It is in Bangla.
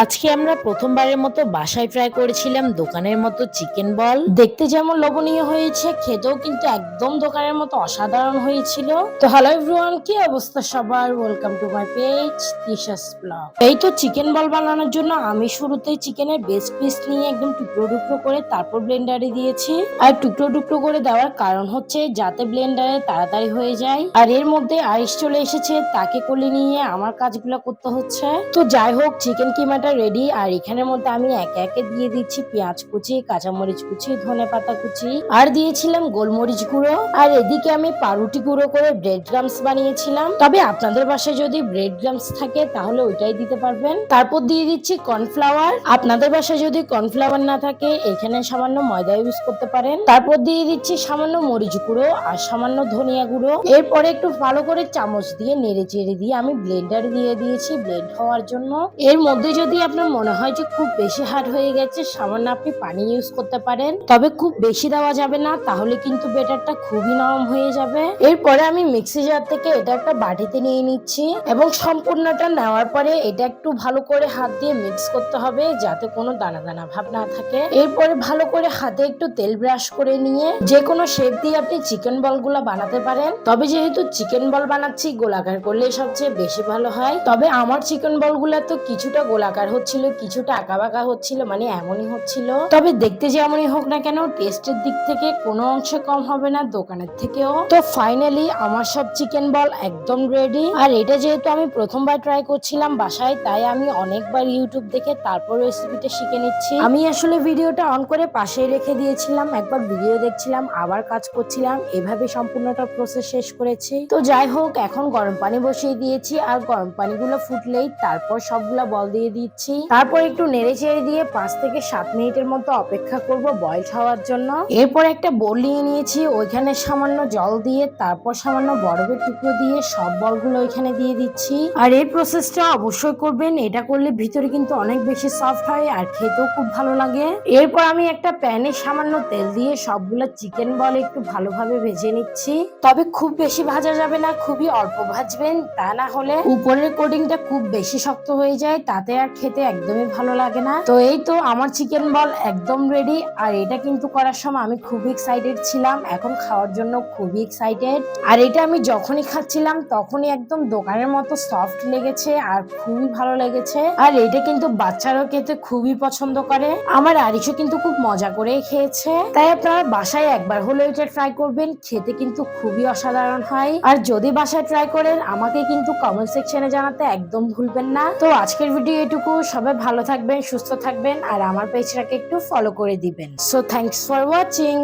আজকে আমরা প্রথমবারের মতো বাসায় ট্রাই করেছিলাম দোকানের মতো চিকেন বল দেখতে যেমন লোভনীয় হয়েছে, খেতেও কিন্তু একদম দোকানের মতো অসাধারণ হয়েছিল। তো হ্যালো এভরিওয়ান কি অবস্থা সবার? Welcome to my page Tisha's blog এই তো চিকেন বল বানানোর জন্য আমি শুরুতেই চিকেনের বেস পিস নিয়ে একদম টুকরো টুকরো করে তারপর ব্লেন্ডারে দিয়েছি। আর টুকরো টুকরো করে দেওয়ার কারণ হচ্ছে যাতে ব্লেন্ডারে তাড়াতাড়ি হয়ে যায়। আর এর মধ্যে আইস চলে এসেছে, তাকে কোলে নিয়ে আমার কাজগুলো করতে হচ্ছে। তো যাই হোক চিকেন কিমাটা রেডি আর এখানের মধ্যে আমি একে একে দিয়ে দিচ্ছি পেঁয়াজ কুচি, কাঁচামরিচ কুচি, ধনে পাতা কুচি, আর দিয়েছিলাম গোলমরিচ গুঁড়ো। আর এদিকে আমি পাউরুটি গুঁড়ো করে ব্রেড গ্রামস বানিয়েছিলাম। তবে আপনাদের বাসায় যদি ব্রেড গ্রামস থাকে, তাহলে ওইটাই দিতে পারবেন। তারপর দিয়ে দিচ্ছি কর্নফ্লাওয়ার আপনাদের বাসায় যদি কর্নফ্লাওয়ার না থাকে, এখানে সামান্য ময়দা ইউজ করতে পারেন। তারপর দিয়ে দিচ্ছি সামান্য মরিচ গুঁড়ো আর সামান্য ধনিয়া গুঁড়ো। এরপরে একটু ভালো করে চামচ দিয়ে নেড়ে চেড়ে দিয়ে আমি ব্লেন্ডার দিয়ে দিয়েছি ব্লেন্ড হওয়ার জন্য। এর মধ্যে যদি আপনার মনে হয় যে খুব বেশি হার্ড হয়ে গেছে, সামান্য আপনি পানি ইউজ করতে পারেন। তবে খুব বেশি দেওয়া যাবে না, তাহলে কিন্তু বেটারটা খুবই নরম হয়ে যাবে। এরপরে আমি মিক্সি জার থেকে এটা একটা বাটিতে নিয়ে নিচ্ছি এবং সম্পূর্ণটা নেওয়ার পরে এটা একটু ভালো করে হাত দিয়ে মিক্স করতে হবে যাতে কোনো দানা দানা ভাব না থাকে। এরপরে ভালো করে হাতে একটু তেল ব্রাশ করে নিয়ে যে কোনো শেপ দিয়ে আপনি চিকেন বলগুলো বানাতে পারেন। তবে যেহেতু চিকেন বল বানাচ্ছি, গোলাকার করলে সবচেয়ে বেশি ভালো হয়। তবে আমার চিকেন বলগুলো তো কিছুটা গোলাকার হচ্ছিল কিছুটা আঁকা বাঁকা হচ্ছিল মানে এমনই হচ্ছিল। তবে দেখতে যেমনই হোক না কেন, টেস্টের দিক থেকে কোনো অংশে কম হবে না দোকানের থেকেও। তো ফাইনালি আমার সব চিকেন বল একদম রেডি আর এটা যেহেতু আমি প্রথমবার ট্রাই করছিলাম বাসায়, তাই আমি অনেকবার ইউটিউব দেখে তারপর রেসিপিটা শিখে নিচ্ছি। আমি আসলে ভিডিওটা অন করে পাশেই রেখে দিয়েছিলাম, একবার ভিডিও দেখছিলাম, আবার কাজ করছিলাম, এভাবে সম্পূর্ণটা প্রসেস শেষ করেছি। তো যাই হোক, এখন গরম পানি বসিয়ে দিয়েছি, আর গরম পানিগুলো ফুটলেই তারপর সবগুলা বল দিয়ে দিচ্ছি। তারপর একটু নেড়ে চেড়ে দিয়ে পাঁচ থেকে সাত মিনিটের মতো অপেক্ষা করব বয়েল হওয়ার জন্য। এরপর একটা বোল নিয়ে নিয়েছি, ওইখানে সামান্য জল দিয়ে, তারপর সামান্য বরফের টুকরো দিয়ে সব বলগুলো ওইখানে দিয়ে দিচ্ছি। আর এই প্রসেসটা অবশ্যই করবেন, এটা করলে ভিতরে কিন্তু অনেক বেশি সফট হয় আর খেতেও খুব ভালো লাগে। এরপর আমি একটা প্যানে সামান্য তেল দিয়ে সবগুলো চিকেন বল একটু ভালোভাবে ভেজে নিচ্ছি। তবে খুব বেশি ভাজা যাবে না, খুবই অল্প ভাজবেন, তা না হলে উপরের কোটিংটা খুব বেশি শক্ত হয়ে যায়, তাতে আর খেতে একদমই ভালো লাগে না। তো এই তো আমার চিকেন বল একদম রেডি আর এটা কিন্তু করার সময় আমি খুবই এক্সাইটেড ছিলাম। এখন খাওয়ার জন্য খুবই এক্সাইটেড আর এটা আমি যখনই খাচ্ছিলাম, তখনই একদম দোকানের মতো সফট লেগেছে আর খুবই ভালো লেগেছে। আর এটা কিন্তু বাচ্চারাও খেতে খুবই পছন্দ করে। আমার আরিশও কিন্তু খুব মজা করে খেয়েছে। তাই আপনারা বাসায় একবার হলেও এটা ট্রাই করবেন, খেতে কিন্তু খুবই অসাধারণ হয়। আর যদি বাসায় ট্রাই করেন, আমাকে কিন্তু কমেন্ট সেকশনে জানাতে একদম ভুলবেন না। তো আজকের ভিডিও এটুকু। সবাই ভালো থাকবেন, সুস্থ থাকবেন, আর আমার পেজটাকে একটু ফলো করে দিবেন। So thanks for watching